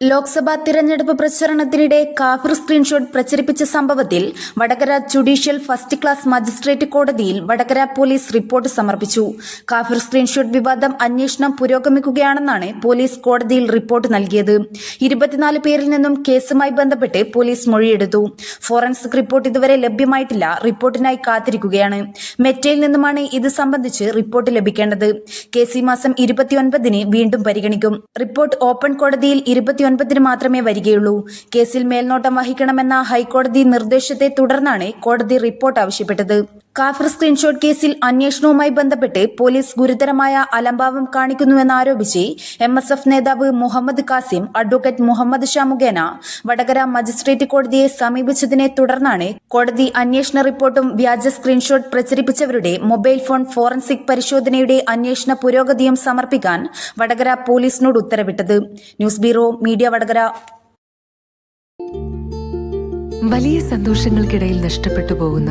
ലോക്സഭാ തിരഞ്ഞെടുപ്പ് പ്രചരണത്തിനിടെ കാഫിർ സ്ക്രീൻഷോട്ട് പ്രചരിപ്പിച്ച സംഭവത്തിൽ Vadakara judicial first class magistrate കോടതിയിൽ വടകര പോലീസ് റിപ്പോർട്ട് സമർപ്പിച്ചു. കാഫിർ സ്ക്രീൻഷോട്ട് വിവാദം അന്വേഷണം പുരോഗമിക്കുകയാണെന്നാണ് പോലീസ് കോടതിയിൽ റിപ്പോർട്ട് നൽകിയത്. ഇരുപത്തിനാല് പേരിൽ നിന്നും കേസുമായി ബന്ധപ്പെട്ട് പോലീസ് മൊഴിയെടുത്തു. ഫോറൻസിക് റിപ്പോർട്ട് ഇതുവരെ ലഭ്യമായിട്ടില്ല റിപ്പോർട്ടിനായി കാത്തിരിക്കുകയാണ്. മെറ്റയിൽ നിന്നുമാണ് ഇത് സംബന്ധിച്ച് റിപ്പോർട്ട് ലഭിക്കേണ്ടത്. കേസ് ഈ മാസം ഇരുപത്തിയൊൻപതിന് വീണ്ടും പരിഗണിക്കും. റിപ്പോർട്ട് ഓപ്പൺ കോടതിയിൽ ഇരുപത്തിയൊൻപതിന് മാത്രമേ വരികയുള്ളൂ. കേസിൽ മേൽനോട്ടം വഹിക്കണമെന്ന ഹൈക്കോടതി നിർദ്ദേശത്തെ തുടർന്നാണ് കോടതി റിപ്പോർട്ട് ആവശ്യപ്പെട്ടത്. കാഫിർ സ്ക്രീൻഷോട്ട് കേസിൽ അന്വേഷണവുമായി ബന്ധപ്പെട്ട് പോലീസ് ഗുരുതരമായ അലംഭാവം കാണിക്കുന്നുവെന്നാരോപിച്ച് എം എസ് എഫ് നേതാവ് മുഹമ്മദ് കാസിം അഡ്വക്കേറ്റ് മുഹമ്മദ് ഷാ മുഖേന വടകര മജിസ്ട്രേറ്റ് കോടതിയെ സമീപിച്ചതിനെ തുടർന്നാണ് കോടതി അന്വേഷണ റിപ്പോർട്ടും വ്യാജ സ്ക്രീൻഷോട്ട് പ്രചരിപ്പിച്ചവരുടെ മൊബൈൽ ഫോൺ ഫോറൻസിക് പരിശോധനയുടെ അന്വേഷണ പുരോഗതിയും സമർപ്പിക്കാൻ വടകര പോലീസിനോട് ഉത്തരവിട്ടത്. News bureau media Vadakara. വലിയ സന്തോഷങ്ങൾക്കിടയിൽ നഷ്ടപ്പെട്ടു പോകുന്ന